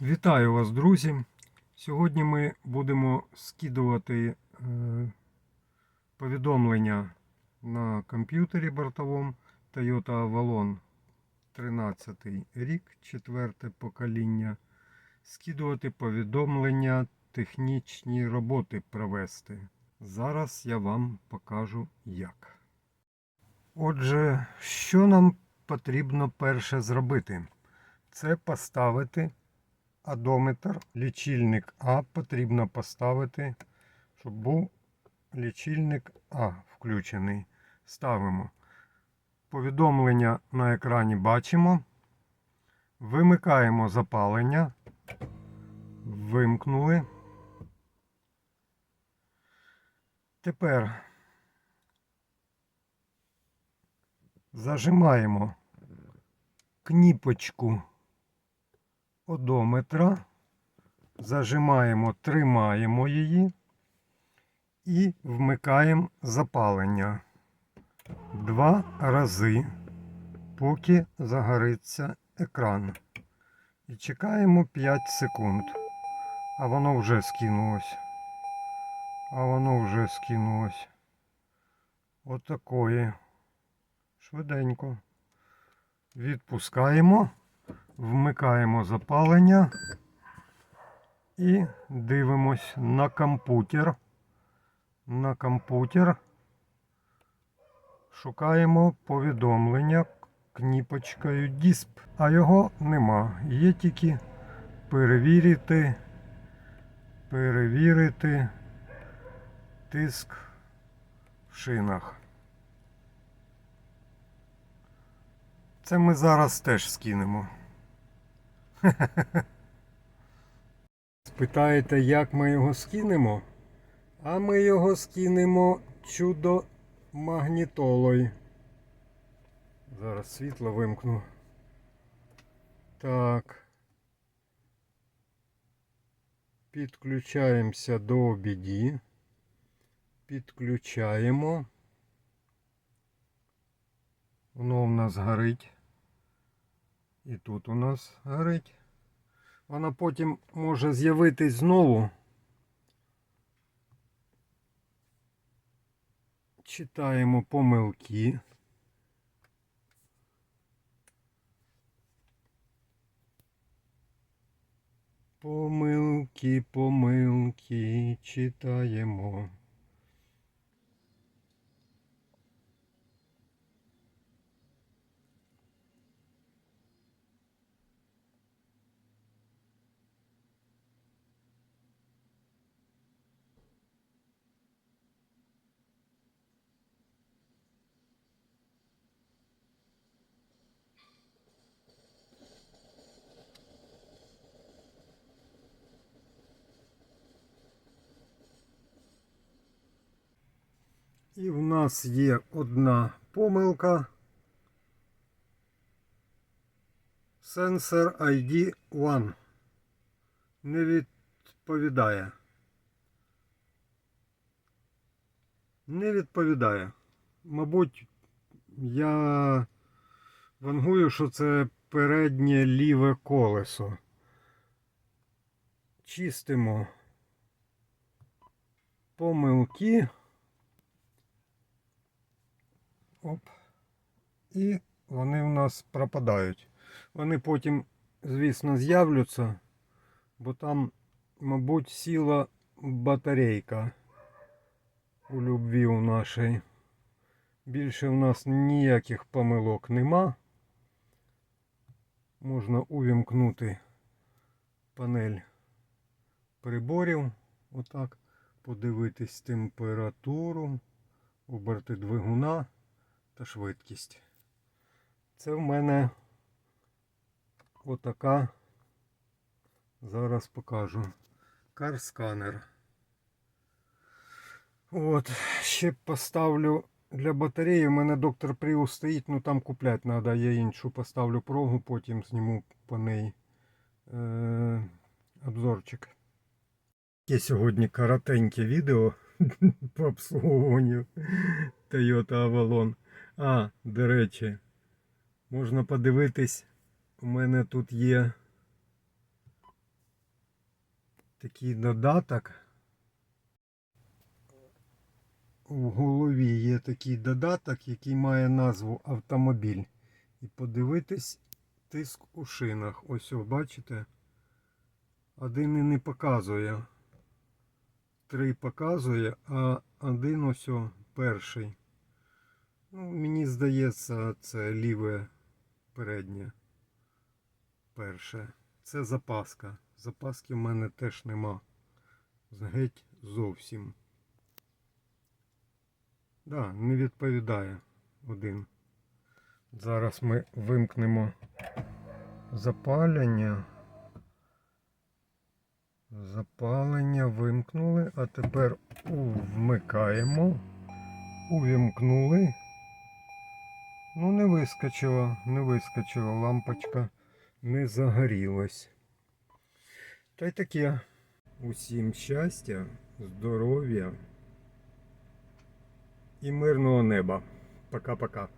Вітаю вас, друзі! Сьогодні ми будемо скидувати е, повідомлення на комп'ютері бортовому Toyota Avalon 13 рік, четверте покоління. Скидувати повідомлення, технічні роботи провести. Зараз я вам покажу як. Отже, що нам потрібно перше зробити? Це поставити одометр, лічильник А потрібно поставити, щоб був лічильник А включений. Ставимо. Повідомлення на екрані бачимо. Вимикаємо запалення. Вимкнули. Тепер зажимаємо кніпочку одометра, зажимаємо, тримаємо її і вмикаємо запалення два рази, поки загориться екран. І чекаємо 5 секунд. А воно вже скинулось. А воно вже скинулось. Отакої. Швиденько. Відпускаємо. Вмикаємо запалення і дивимось на комп'ютер. На комп'ютер шукаємо повідомлення кніпочкою DISP, а його нема. Є тільки перевірити, перевірити тиск в шинах. Це ми зараз теж скинемо. Спитаєте, як ми його скинемо? А ми його скинемо чудо магнітолою. Зараз світло вимкну. Так. Підключаємося до OBD. Підключаємо. Воно в нас горить. І тут у нас горить. Вона потім може з'явитись знову. Читаємо помилки. Помилки, помилки читаємо. І в нас є одна помилка. Sensor ID 1 не відповідає. Не відповідає. Мабуть, я вангую, що це переднє ліве колесо. Чистимо помилки. Оп. І вони в нас пропадають. Вони потім, звісно, з'являться, бо там, мабуть, сіла батарейка у любві у нашій. Більше в нас ніяких помилок нема. Можна увімкнути панель приборів. Отак. Подивитись температуру, оберти двигуна та швидкість. Це в мене отака, зараз покажу, карсканер. От, ще поставлю для батареї. У мене доктор Prius стоїть, ну там купляти треба. Я іншу поставлю прогу, потім зніму по неї е- обзорчик. Є сьогодні коротеньке відео по обслуговуванню Toyota Avalon. А, до речі, можна подивитись, у мене тут є такий додаток. В голові є такий додаток, який має назву автомобіль. І подивитись тиск у шинах. Ось о, бачите? Один і не показує. Три показує, а один ось перший. Ну, мені здається, це ліве переднє. Перше. Це запаска. Запаски в мене теж нема. Геть зовсім. Да, не відповідає один. Зараз ми вимкнемо запалення. Запалення вимкнули, а тепер вмикаємо. Увімкнули. Ну, не вискочила, не вискочила лампочка, не загорілась. Та й таке. Усім щастя, здоров'я і мирного неба. Пока-пока.